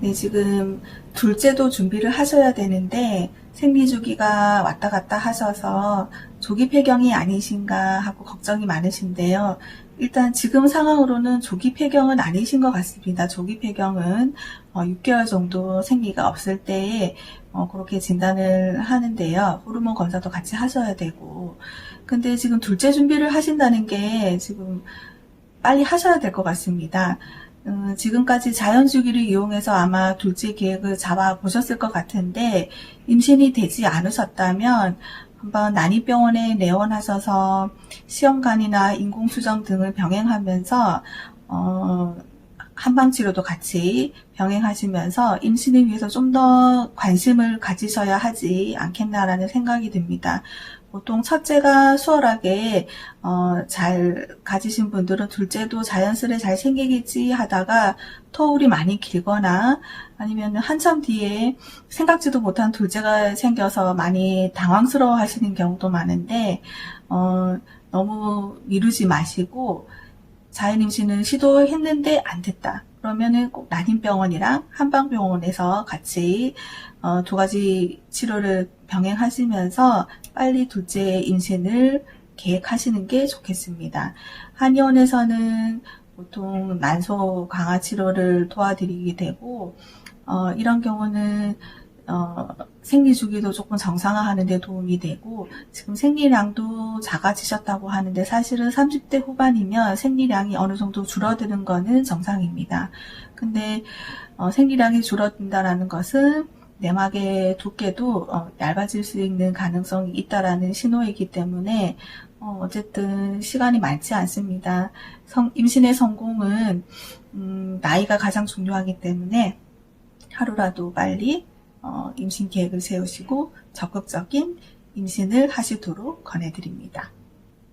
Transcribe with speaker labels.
Speaker 1: 네, 지금 둘째도 준비를 하셔야 되는데 생리주기가 왔다 갔다 하셔서 조기 폐경이 아니신가 하고 걱정이 많으신데요. 일단 지금 상황으로는 조기 폐경은 아니신 것 같습니다. 조기 폐경은 어, 6개월 정도 생리가 없을 때에 어, 그렇게 진단을 하는데요. 호르몬 검사도 같이 하셔야 되고. 근데 지금 둘째 준비를 하신다는 게 지금 빨리 하셔야 될 것 같습니다. 음, 지금까지 자연주기를 이용해서 아마 둘째 계획을 잡아 보셨을 것 같은데 임신이 되지 않으셨다면 한번 난임병원에 내원하셔서 시험관이나 인공수정 등을 병행하면서 어, 한방치료도 같이 병행하시면서 임신을 위해서 좀 더 관심을 가지셔야 하지 않겠나라는 생각이 듭니다. 보통 첫째가 수월하게 어, 잘 가지신 분들은 둘째도 자연스레 잘 생기겠지 하다가 터울이 많이 길거나 아니면 한참 뒤에 생각지도 못한 둘째가 생겨서 많이 당황스러워 하시는 경우도 많은데 어, 너무 미루지 마시고 자연 임신을 시도했는데 안 됐다. 그러면은 꼭 난임병원이랑 한방병원에서 같이 어, 두 가지 치료를 병행하시면서 빨리 둘째 임신을 계획하시는 게 좋겠습니다. 한의원에서는 보통 난소 강화 치료를 도와드리게 되고 어, 이런 경우는 어, 생리 주기도 조금 정상화하는 데 도움이 되고 지금 생리량도 작아지셨다고 하는데 사실은 30대 후반이면 생리량이 어느 정도 줄어드는 거는 정상입니다. 근데 어, 생리량이 줄어든다라는 것은 내막의 두께도 어, 얇아질 수 있는 가능성이 있다라는 신호이기 때문에 어, 어쨌든 시간이 많지 않습니다. 성- 임신의 성공은 음, 나이가 가장 중요하기 때문에 하루라도 빨리 어, 임신 계획을 세우시고 적극적인 임신을 하시도록 권해드립니다.